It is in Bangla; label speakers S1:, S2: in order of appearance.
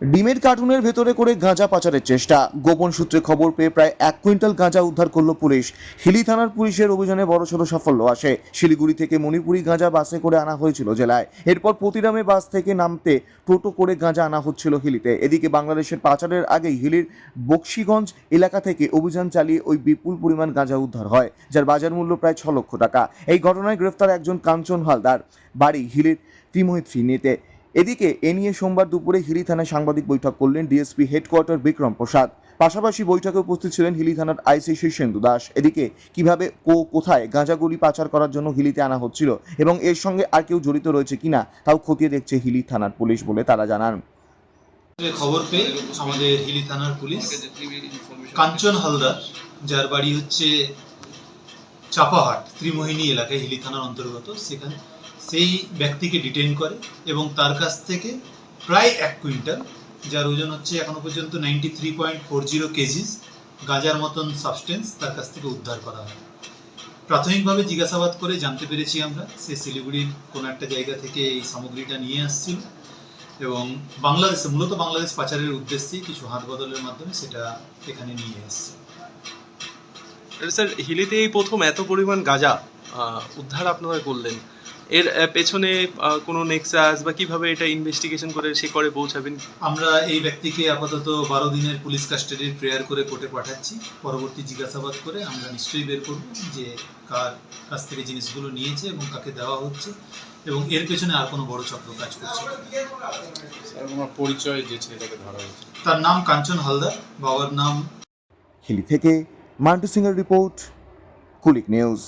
S1: ডিমের কার্টুনের ভেতরে করে গাঁজা পাচারের চেষ্টা। গোপন সূত্রে খবর পেয়ে প্রায় এক কুইন্টাল গাঁজা উদ্ধার করল পুলিশ। হিলি থানার পুলিশের অভিযানে বড়সড় সাফল্য আসে। শিলিগুড়ি থেকে মণিপুরি গাঁজা বাসে করে আনা হয়েছিল জেলায়। এরপর প্রতিরামে বাস থেকে নামতে টোটো করে গাঁজা আনা হচ্ছিল হিলিতে। এদিকে বাংলাদেশের পাচারের আগেই হিলির বক্সিগঞ্জ এলাকা থেকে অভিযান চালিয়ে ওই বিপুল পরিমাণ গাঁজা উদ্ধার হয়, যার বাজার মূল্য প্রায় ছ লক্ষ টাকা। এই ঘটনায় গ্রেফতার একজন কাঞ্চন হালদার। বাড়ি হিলির ত্রিমৈত্রী নেতে এদিকে এ নিয়ে সোমবার দুপুরে হিলি থানায় সাংবাদিক বৈঠক করলেন ডিএসপি হেডকোয়ার্টার বিক্রম প্রসাদ। পাশাপাশি বৈঠকে উপস্থিত ছিলেন হিলি থানার আইসি শীর্ষেন্দু দাস। এদিকে কীভাবে ও কোথায় গাঁজাগুলি পাচার করার জন্য হিলিতে আনা হচ্ছিল এবং এর সঙ্গে আর কেউ জড়িত রয়েছে কিনা, তাও খতিয়ে দেখছে হিলি থানার পুলিশ বলে তারা জানান।
S2: খবর পেয়ে আমাদের হিলি থানার পুলিশ কাঞ্চন হালদার, যার বাড়ি হচ্ছে চাপাহাট, ত্রিমোহিনী এলাকায় হিলি থানার অন্তর্গত, সেখানে সেই ব্যক্তিকে ডিটেন করে এবং তার কাছ থেকে প্রায় এক কুইন্টাল, যার ওজন হচ্ছে এখনও পর্যন্ত ninety three point four zero KGs, গাঁজার মতন সাবস্টেন্স তার কাছ থেকে উদ্ধার করা হয়। প্রাথমিকভাবে জিজ্ঞাসাবাদ করে জানতে পেরেছি আমরা, সে শিলিগুড়ির কোনো একটা জায়গা থেকে এই সামগ্রীটা নিয়ে আসছিল এবং বাংলাদেশে, মূলত বাংলাদেশ পাচারের উদ্দেশ্যে কিছু হাত বদলের মাধ্যমে সেটা এখানে নিয়ে এসছে।
S3: স্যার, হিলিতে এই প্রথম এত পরিমাণ গাঁজা উদ্ধার আপনারা করলেন। এর পেছনে কোনো নেক্সাস বা কীভাবে এটা ইনভেস্টিগেশন করে সে করে পৌঁছাবেন?
S2: আমরা এই ব্যক্তিকে আপাতত বারো দিনের পুলিশ কাস্টাডির প্রেয়ার করে কোর্টে পাঠাচ্ছি। পরবর্তী জিজ্ঞাসাবাদ করে আমরা নিশ্চয়ই বের করব যে কার কাছ থেকে জিনিসগুলো নিয়েছে এবং কাকে দেওয়া হচ্ছে এবং এর পেছনে আর কোনো বড় চক্র কাজ করছে
S4: পরিচয় যে ছেলেটাকে ধরা হয়েছে।
S2: তার নাম কাঞ্চন হালদার বাবার নাম
S1: হিলি থেকে মান্টু সিংয়ের রিপোর্ট কুলিক নিউজ।